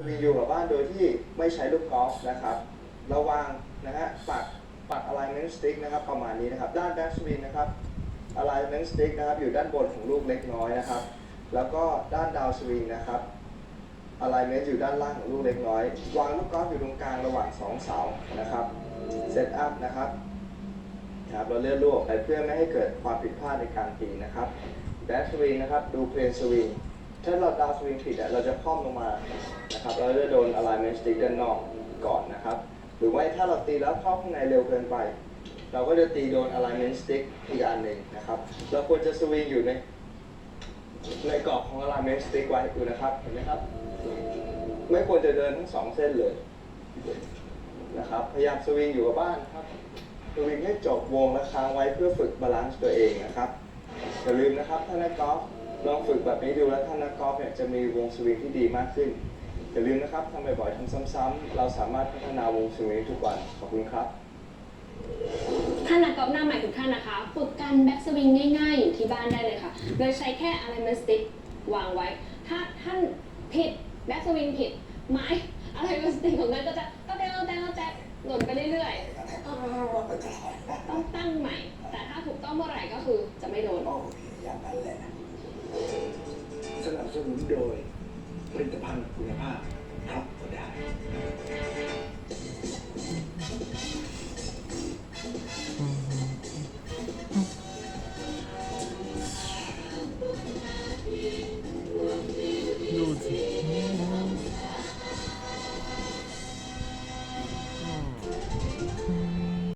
สวิงอยู่กับบ้านโดยที่ไม่ใช้ลูกกอล์ฟนะครับ ระวังนะฮะปักปัก alignment stick นะครับประมาณนี้นะครับ ด้าน back swing นะครับ alignment stick นะครับอยู่ด้านบนของลูกเล็กน้อยนะครับ แล้วก็ด้าน down swing นะครับ alignment อยู่ด้านล่างของลูกเล็กน้อย วางลูกกอล์ฟอยู่ตรงกลางระหว่างสองเสานะครับ set up นะครับครับเราเลื่อนลูกออกไปเพื่อไม่ให้เกิดความผิดพลาดในการตีนะครับ back swing นะครับดู plane swing ถ้าเรา down swing ผิดอะเราจะคล่อมลงมานะครับเราจะโดน alignment stick ด้านนอกก่อนนะครับ หรือว่าถ้าเราตีแล้วเข้าข้างในเร็วเกินไป เราก็จะตีโดน alignment stick อีกอันหนึ่งนะครับ เราควรจะสวิงอยู่ในในกรอบของ alignment stick ไว้ดูนะครับเห็นไหมครับ ไม่ควรจะเดินทั้งสองเส้นเลยนะครับ พยายามสวิงอยู่กับบ้านครับสวิงให้จบวงและค้างไว้เพื่อฝึกบาลานซ์ตัวเองนะครับอย่าลืมนะครับถ้านักกอล์ฟ ลองฝึกแบบนี้ดูแล้วถ้านักกอล์ฟเนี่ยจะมีวงสวิงที่ดีมากขึ้นอย่าลืมนะครับทำบ่อยๆทำซ้ำๆเราสามารถพัฒนาวงสวิงทุกวันขอบคุณครับท่านนักกอล์ฟหน้าใหม่ทุกท่านนะคะ ฝึกการแบ็กสวิงง่ายๆ อยู่ที่บ้านได้เลยค่ะ โดยใช้แค่ alignment stick วางไว้ ถ้าท่านผิดแบ็กสวิงผิดไม้ alignment stick ของนั้นก็จะก็แต้วแต้วแต้วหล่นไปเรื่อยๆต้องตั้งใหม่ แต่ถ้าถูกต้องเมื่อไหร่ก็คือจะไม่โดนโอเคอย่างนั้นแหละส นุนโดยผลิตภัณฑ์คุณภาพครับก็ได้ ดูสิ